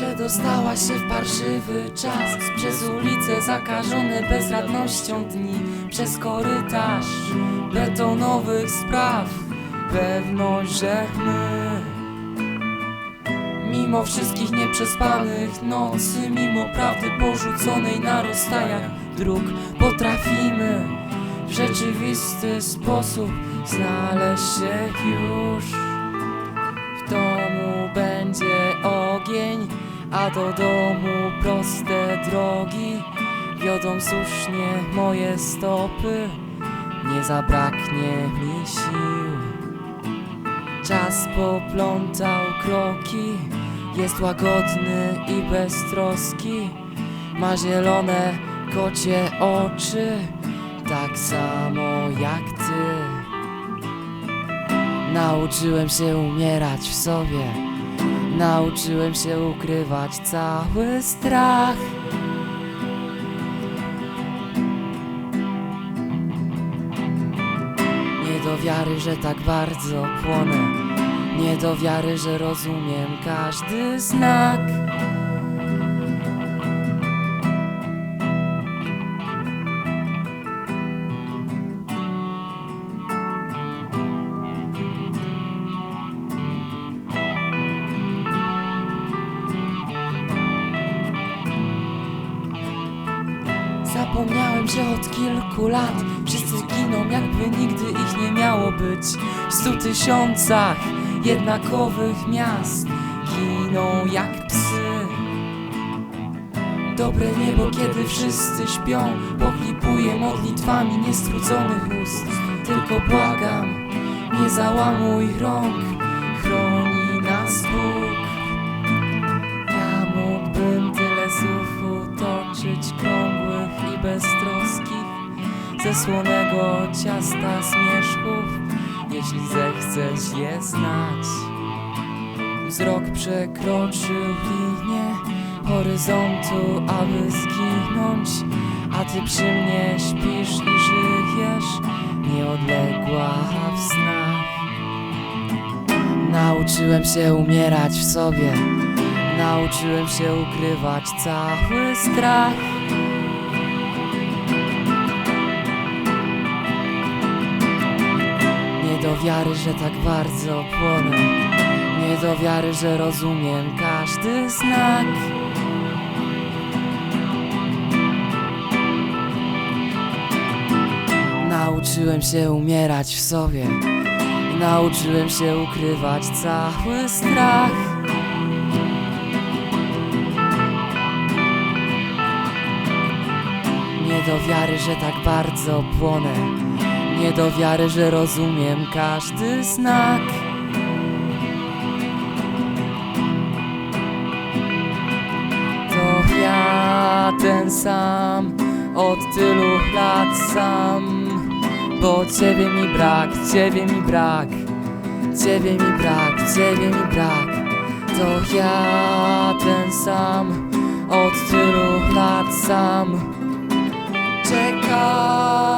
Przedostała się w parszywy czas. Przez ulice zakażone bezradnością dni. Przez korytarz betonowych spraw. Pewność, że my Mimo wszystkich nieprzespanych nocy Mimo prawdy porzuconej na rozstajach dróg Potrafimy w rzeczywisty sposób Znaleźć się już a do domu proste drogi wiodą słusznie moje stopy. Nie zabraknie mi sił. Czas poplątał kroki, jest łagodny i beztroski. Ma zielone kocie oczy, tak samo jak ty. Nauczyłem się umierać w sobie. Nauczyłem się ukrywać cały strach. Nie do wiary, że tak bardzo płonę. Nie do wiary, że rozumiem każdy znak. Zapomniałem, że od kilku lat wszyscy giną, jakby nigdy ich nie miało być. W stu tysiącach jednakowych miast giną jak psy. Dobre niebo, kiedy wszyscy śpią, pochlipuje modlitwami niestrudzonych ust. Tylko błagam, nie załamuj rąk, chroni nas Bóg. Ze słonego ciasta zmierzchów Jeśli zechcesz je znać. Wzrok przekroczył linię horyzontu, aby zginąć A ty przy mnie śpisz i żyjesz Nieodległa w snach. Nauczyłem się umierać w sobie Nauczyłem się ukrywać cały strach do wiary, że tak bardzo płonę. Nie do wiary, że rozumiem każdy znak. Nauczyłem się umierać w sobie. Nauczyłem się ukrywać cały strach. Nie do wiary, że tak bardzo płonę Nie do wiary, że rozumiem każdy znak. To ja ten sam Od tylu lat sam. Bo ciebie mi brak, ciebie mi brak Ciebie mi brak, ciebie mi brak. To ja ten sam Od tylu lat sam. Czekam